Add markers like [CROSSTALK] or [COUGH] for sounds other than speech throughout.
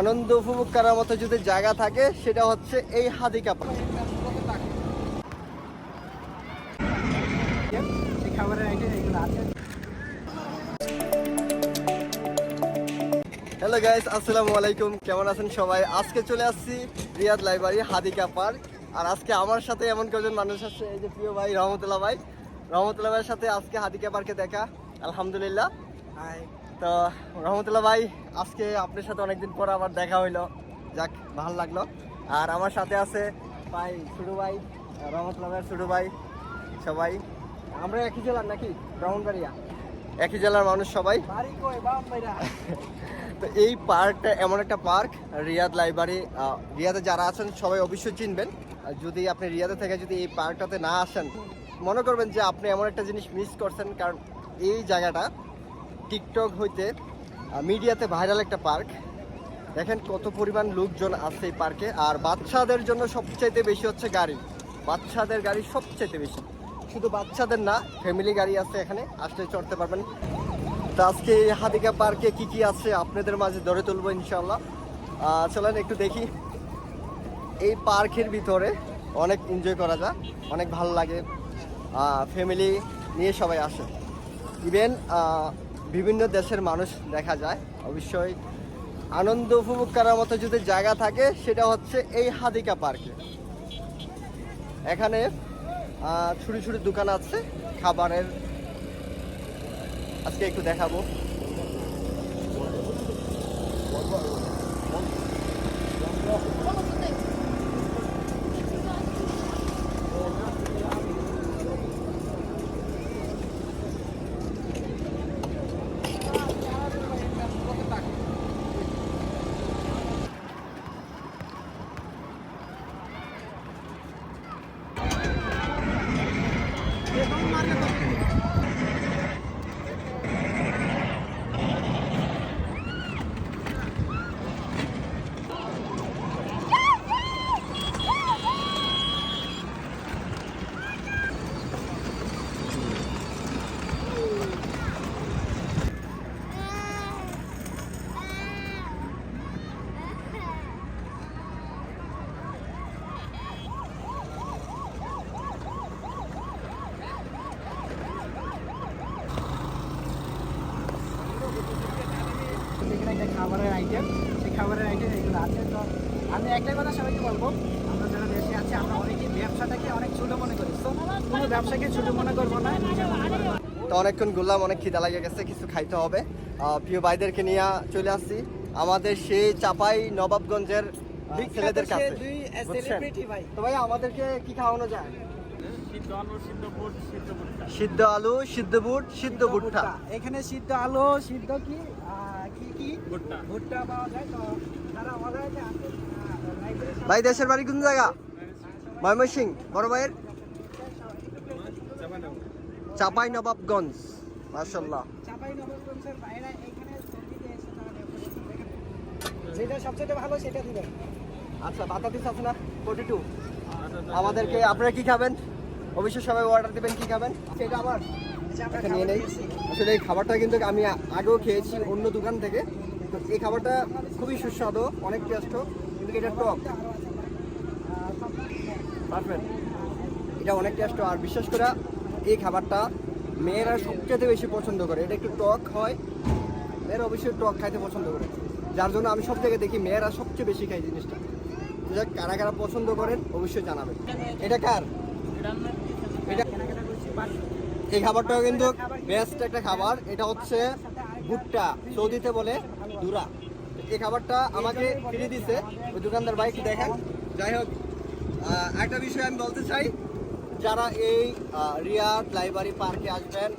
আনন্দ উপভোগ করার মতো যদি জায়গা থাকে, সেটা হচ্ছে এই হাদিকা পার্ক। হ্যালো গাইস আসসালামু আলাইকুম। কেমন আছেন সবাই? আজকে চলে আসছি রিয়াদ লাইব্রেরি হাদিকা পার্ক। আর আজকে আমার সাথে এমন কজন মানুষ আছে, এই যে প্রিয় ভাই রহমতুল্লাহ ভাই। রহমতুল্লাহ ভাইয়ের সাথে আজকে হাদিকা পার্কে দেখা। আলহামদুলিল্লাহ। হাই তো রহমতুল্লাহ ভাই আজকে আপনার সাথে অনেকদিন পর আবার দেখা হইল। যাক ভালো লাগল। আর আমার সাথে আছে ভাই ছোটু ভাই রহমতুল্লাহ ভাইয়ের ছোটু ভাই সবাই। আমরা একই জেলার নাকি? ব্রাহ্মণবাড়িয়া। একই জেলার মানুষ সবাই। [LAUGHS] তো এই পার্কটা এমন একটা পার্ক রিয়াদ লাইব্রেরি। রিয়াদে যারা আছেন সবাই অবশ্যই চিনবেন। যদি আপনি রিয়াদে থেকে যদি এই পার্কটাতে না আসেন মনে করবেন যে আপনি এমন একটা জিনিস মিস করছেন কারণ এই জায়গাটা টিকটক হইতে মিডিয়াতে ভাইরাল একটা পার্ক। দেখেন কত পরিমাণ লোকজন আছে এই পার্কে, আর বাচ্চাদের জন্য সবচাইতে বেশি হচ্ছে গাড়ি। বাচ্চাদের গাড়ি সবচাইতে বেশি। শুধু বাচ্চাদের না ফ্যামিলি গাড়ি আছে এখানে, আসলে চড়তে পারবেন। তো আজকে হাদিকা পার্কে কি কি আছে আপনাদের মাঝে ধরে তুলবো ইনশাল্লাহ চলেন একটু দেখি। এই পার্কের ভিতরে অনেক এনজয় করা যায়, অনেক ভালো লাগে। ফ্যামিলি নিয়ে সবাই আসে। ইভেন বিভিন্ন দেশের মানুষ দেখা যায়। অবশ্যই আনন্দ উপভোগ করার মতো যদি জায়গা থাকে, সেটা হচ্ছে এই হাদিকা পার্কে। এখানে ছোটো ছোটো দোকান আছে, খাবারের। আজকে একটু দেখাবো এখানে একটা খাবারের আইটেম সেই খাবারের আইটেম এগুলো আছে। তো আমি একটাই কথা সবাইকে বলব আমরা যারা দেশে আছি আমরা অনেকেই ব্যবসাটাকে অনেক ছোট মনে করি। তো কোনো ব্যবসাকে ছোট মনে করব না তো অনেকক্ষণ ঘুরলাম অনেক খিদা লাগে গেছে কিছু খাইতে হবে। প্রিয় ভাইদেরকে নিয়ে চলে আসছি। আমাদের সেই চাপাই নবাবগঞ্জের ছেলেদের কাছে। তো ভাই আমাদেরকে কি খাওয়ানো যায়? সিদ্ধ আলু সিদ্ধ বুট সিদ্ধ ভুট্টা। সিদ্ধ আলু সিদ্ধ বুট সিদ্ধ এখানে সিদ্ধ আলু সিদ্ধ কি? কি কি? ভুট্টা। ভুট্টা পাওয়া যায় তো যারা আমাদের যে ভাই দেশের বাড়ি কোন জায়গা? ময়মনসিং বড় ভাইয়ের? চাপাই নবাবগঞ্জ। দেখেন। যেটা সবচেয়ে ভালো সেটা দিবেন। আচ্ছা বাতাতিস আছে না? ফোর্টি টু আমাদেরকে আপনারা কি খাবেন? অবশ্যই সবাই অর্ডার দিবেন কি খাবেন? সেটা আমার একটা নিয়ে নেই আসলে এই খাবারটা কিন্তু আমি আগেও খেয়েছি অন্য দোকান থেকে। তো এই খাবারটা খুবই সুস্বাদু অনেক টেস্ট কিন্তু এটা টক। পারফেক্ট। এটা অনেক টেস্ট আর বিশেষ করে এই খাবারটা মেয়েরা সবচেয়ে বেশি পছন্দ করে। এটা একটু টক হয়। মেয়েরা অবশ্যই টক খাইতে পছন্দ করে। যার জন্য আমি সব জায়গায় দেখি মেয়েরা সবচেয়ে বেশি খাই জিনিসটা। যাক কারা কারা পছন্দ করেন অবশ্যই জানাবেন। এটা কার? এটা এই খাবারটাও কিন্তু বেস্ট একটা খাবার। এটা হচ্ছে ভুট্টা, সৌদিতে বলে দুরা। এই খাবারটা আমাকে ফিরে দিছে। ওই দোকানদার বাইক দেখেন। যাই হোক একটা বিষয় আমি বলতে চাই। যারা এই রিয়াদ লাইব্রেরি পার্কে আসবেন,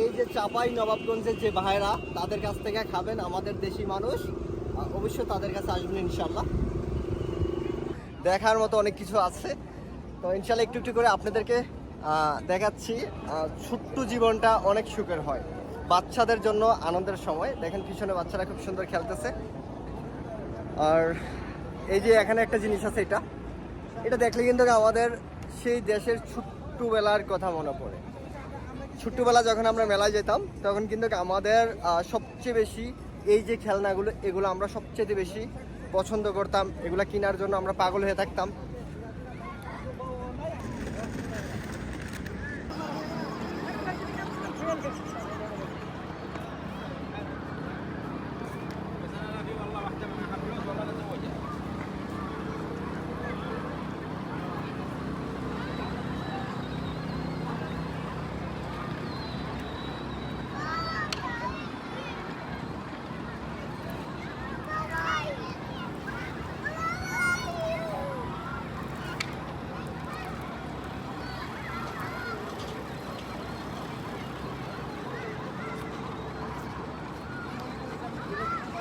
এই যে চাপাই নবাবগঞ্জের যে ভাইরা, তাদের কাছ থেকে খাবেন আমাদের দেশি মানুষ। অবশ্যই তাদের কাছে আসবেন ইনশাল্লাহ দেখার মতো অনেক কিছু আছে। তো ইনশাল্লাহ একটু একটু করে আপনাদেরকে দেখাচ্ছি ছোট্ট জীবনটা অনেক সুখের হয়। বাচ্চাদের জন্য আনন্দের সময়। দেখেন পিছনে বাচ্চারা খুব সুন্দর খেলতেছে। আর এই যে এখানে একটা জিনিস আছে এটা। এটা দেখলে কিন্তু আমাদের সেই দেশের ছোট্টবেলার কথা মনে পড়ে। ছোট্টবেলা যখন আমরা মেলায় যেতাম, তখন কিন্তু আমাদের সবচেয়ে বেশি এই যে খেলনাগুলো, এগুলো আমরা সবচেয়ে বেশি পছন্দ করতাম। এগুলো কেনার জন্য আমরা পাগল হয়ে থাকতাম। Okay.